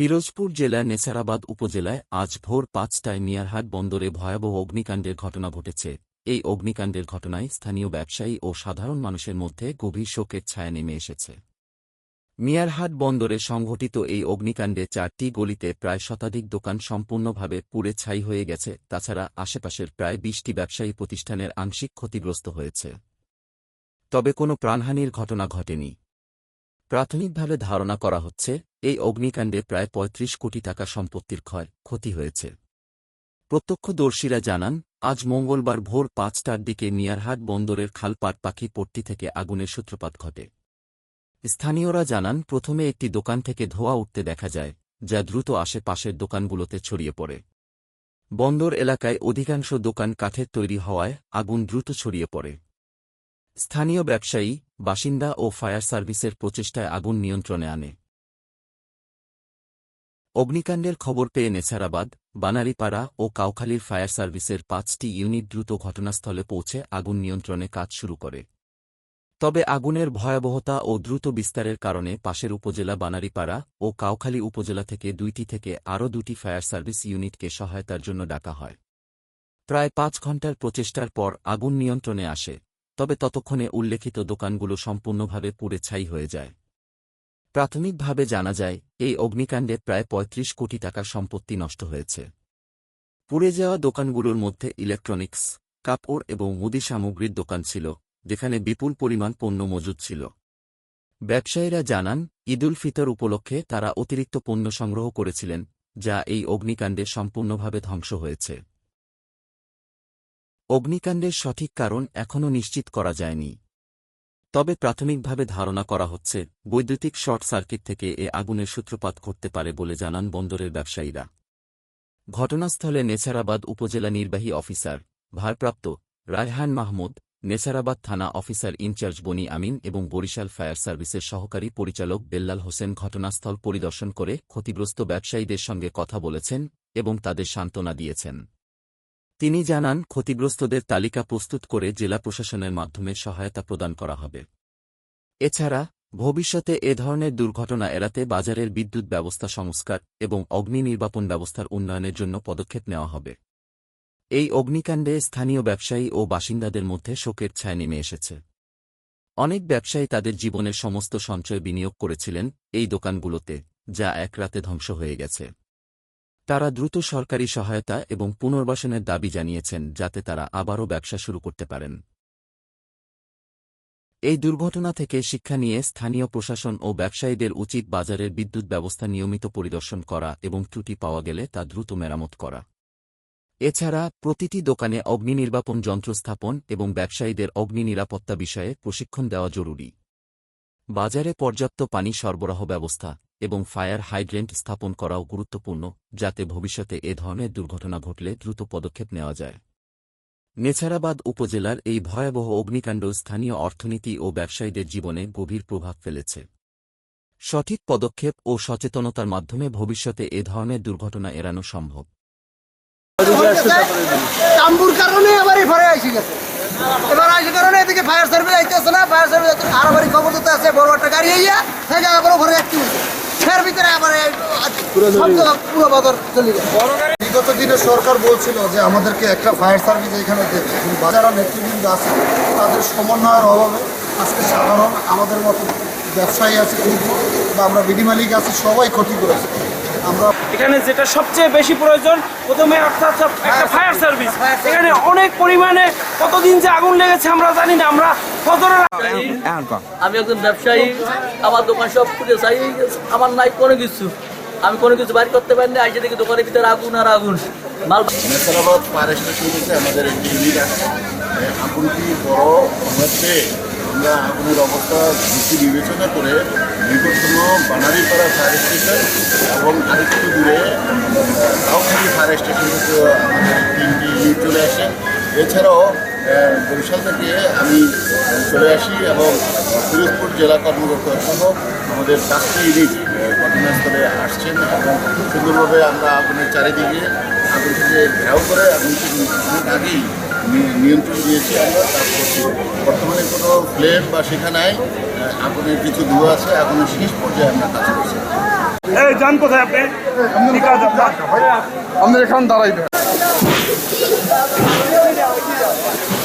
পিরোজপুর জেলার নেসারাবাদ উপজেলায় আজ ভোর পাঁচটায় মিয়ারহাট বন্দরে ভয়াবহ অগ্নিকাণ্ডের ঘটনা ঘটেছে। এই অগ্নিকাণ্ডের ঘটনায় স্থানীয় ব্যবসায়ী ও সাধারণ মানুষের মধ্যে গভীর শোকের ছায়া নেমে এসেছে। মিয়ারহাট বন্দরে সংঘটিত এই অগ্নিকাণ্ডে চারটি গলিতে প্রায় শতাধিক দোকান সম্পূর্ণভাবে পুড়ে ছাই হয়ে গেছে। তাছাড়া আশেপাশের প্রায় বিশটি ব্যবসায়ী প্রতিষ্ঠানের আংশিক ক্ষতিগ্রস্ত হয়েছে। তবে কোনো প্রাণহানির ঘটনা ঘটেনি। প্রাথমিকভাবে ধারণা করা হচ্ছে, এই অগ্নিকাণ্ডে প্রায় ৩৫ কোটি টাকা সম্পত্তির ক্ষয়, ক্ষতি হয়েছে। প্রত্যক্ষদর্শীরা জানান, আজ মঙ্গলবার ভোর পাঁচটার দিকে মিয়ারহাট বন্দরের খালপাট পাখি পট্টি থেকে আগুনের সূত্রপাত ঘটে। স্থানীয়রা জানান, প্রথমে একটি দোকান থেকে ধোয়া উঠতে দেখা যায়, যা দ্রুত আশেপাশের দোকানগুলোতে ছড়িয়ে পড়ে। বন্দর এলাকায় অধিকাংশ দোকান কাঠের তৈরি হওয়ায় আগুন দ্রুত ছড়িয়ে পড়ে। স্থানীয় ব্যবসায়ী, বাসিন্দা ও ফায়ার সার্ভিসের প্রচেষ্টায় আগুন নিয়ন্ত্রণে আনে। অগ্নিকাণ্ডের খবর পেয়ে নেছারাবাদ, বানারীপাড়া ও কাউখালীর ফায়ার সার্ভিসের পাঁচটি ইউনিট দ্রুত ঘটনাস্থলে পৌঁছে আগুন নিয়ন্ত্রণে কাজ শুরু করে। তবে আগুনের ভয়াবহতা ও দ্রুত বিস্তারের কারণে পাশের উপজেলা বানারীপাড়া ও কাউখালী উপজেলা থেকে দুইটি থেকে আরও দুটি ফায়ার সার্ভিস ইউনিটকে সহায়তার জন্য ডাকা হয়। প্রায় পাঁচ ঘণ্টার প্রচেষ্টার পর আগুন নিয়ন্ত্রণে আসে। তবে ততক্ষণে উল্লেখিত দোকানগুলো সম্পূর্ণভাবে পুড়ে ছাই হয়ে যায়। প্রাথমিকভাবে জানা যায়, এই অগ্নিকাণ্ডে প্রায় ৩৫ কোটি টাকার সম্পত্তি নষ্ট হয়েছে। পুড়ে যাওয়া দোকানগুলোর মধ্যে ইলেকট্রনিক্স, কাপড় এবং মুদি সামগ্রীর দোকান ছিল, যেখানে বিপুল পরিমাণ পণ্য মজুদ ছিল। ব্যবসায়ীরা জানান ঈদুল ফিতর উপলক্ষে তারা অতিরিক্ত পণ্য সংগ্রহ করেছিলেন, যা এই অগ্নিকাণ্ডে সম্পূর্ণভাবে ধ্বংস হয়েছে। অগ্নিকাণ্ডের সঠিক কারণ এখনও নিশ্চিত করা যায়নি। তবে প্রাথমিকভাবে ধারণা করা হচ্ছে, বৈদ্যুতিক শর্ট সার্কিট থেকে এ আগুনের সূত্রপাত ঘটতে পারে বলে জানান বন্দরের ব্যবসায়ীরা। ঘটনাস্থলে নেছারাবাদ উপজেলা নির্বাহী অফিসার, ভারপ্রাপ্ত রায়হান মাহমুদ, নেছারাবাদ থানা অফিসার ইনচার্জ বনি আমিন এবং বরিশাল ফায়ার সার্ভিসের সহকারী পরিচালক বেল্লাল হোসেন ঘটনাস্থল পরিদর্শন করে ক্ষতিগ্রস্ত ব্যবসায়ীদের সঙ্গে কথা বলেছেন এবং তাদের সান্ত্বনা দিয়েছেন। তিনি জানান, ক্ষতিগ্রস্তদের তালিকা প্রস্তুত করে জেলা প্রশাসনের মাধ্যমে সহায়তা প্রদান করা হবে। এছাড়া, ভবিষ্যতে এ ধরনের দুর্ঘটনা এড়াতে বাজারের বিদ্যুৎ ব্যবস্থা সংস্কার এবং অগ্নি নির্বাপন ব্যবস্থার উন্নয়নের জন্য পদক্ষেপ নেওয়া হবে। এই অগ্নিকাণ্ডে স্থানীয় ব্যবসায়ী ও বাসিন্দাদের মধ্যে শোকের ছায়া নেমে এসেছে। অনেক ব্যবসায়ী তাদের জীবনের সমস্ত সঞ্চয় বিনিয়োগ করেছিলেন এই দোকানগুলোতে, যা এক রাতে ধ্বংস হয়ে গেছে। তারা দ্রুত সরকারি সহায়তা এবং পুনর্বাসনের দাবি জানিয়েছেন যাতে তারা আবারও ব্যবসা শুরু করতে পারেন। এই দুর্ঘটনা থেকে শিক্ষা নিয়ে স্থানীয় প্রশাসন ও ব্যবসায়ীদের উচিত বাজারের বিদ্যুৎ ব্যবস্থা নিয়মিত পরিদর্শন করা এবং ত্রুটি পাওয়া গেলে তা দ্রুত মেরামত করা। এছাড়া, প্রতিটি দোকানে অগ্নি নির্বাপন যন্ত্র স্থাপন এবং ব্যবসায়ীদের অগ্নি নিরাপত্তা বিষয়ে প্রশিক্ষণ দেওয়া জরুরি। বাজারে পর্যাপ্ত পানি সরবরাহ ব্যবস্থা এবং ফায়ার হাইড্রেন্ট স্থাপন করাও গুরুত্বপূর্ণ, যাতে ভবিষ্যতে এ ধরনের দুর্ঘটনা ঘটলে দ্রুত পদক্ষেপ নেওয়া যায়। নেছারাবাদ উপজেলার এই ভয়াবহ অগ্নিকাণ্ড স্থানীয় অর্থনীতি ও ব্যবসায়ীদের জীবনে গভীর প্রভাব ফেলেছে। সঠিক পদক্ষেপ ও সচেতনতার মাধ্যমে ভবিষ্যতে এ ধরনের দুর্ঘটনা এড়ানো সম্ভব। কারণে আবার এই ফায়ার সার্ভিস না ফায়ার সার্ভিস আছে, বড় একটা গাড়ি জায়গা করে ঘরে একটি ফের ভিতরে আবার পুরো বাজার চলে গেছে বিগত দিনে সরকার বলছিল যে আমাদেরকে একটা ফায়ার সার্ভিস এখানে দেবে। যারা নেতৃবৃন্দ আছে তাদের সমন্বয়ের অভাবে আজকে সাধারণ আমাদের মতো ব্যবসায়ী আছে বা আমরা বিডি মালিক আছি সবাই ক্ষতি করেছে। আমরা এখানে যেটা সবচেয়ে বেশি প্রয়োজন প্রথমে অর্থাৎ একটা ফায়ার সার্ভিস। এখানে অনেক পরিমাণে কতদিন যে আগুন লেগেছে আমরা জানি না আমরা আমি একজন ব্যবসায়ী, আমার দোকান সব পুড়ে চাই, আমার নাই কোনো কিছু। আমি কোনো কিছু বাইর করতে পারিনি আইসে দেখি দোকানের ভিতরে আগুন আর আগুন। মাল আমাদের বড় অবস্থা বিবেচনা করে নিকটতম বানারীপাড়া ফায়ার স্টেশন এবং আরেকটু দূরে ফায়ার স্টেশন চলে আসে। এছাড়াও বরিশাল থেকে আমি চলে আসি এবং ফিরোজপুর জেলা কর্মকর্তা সহ আমাদের চারটি ইউনিট ঘটনাস্থলে আসছেন এবং সুন্দরভাবে আমরা আগুনের চারিদিকে আগুন থেকে ঘেরাও করে আগুনকে অনেক আগেই নিয়ন্ত্রণ দিয়েছি আমরা। তারপর বর্তমানে কোনো ফ্লেম বা সেখানে আগুনের কিছু ধোঁয়া আছে আগুনের শেষ পর্যায়ে আমরা কাজ করছি। এই যান কোথায় আপনি? আমাদের এখানে দাঁড়াইবে 一脚，一脚，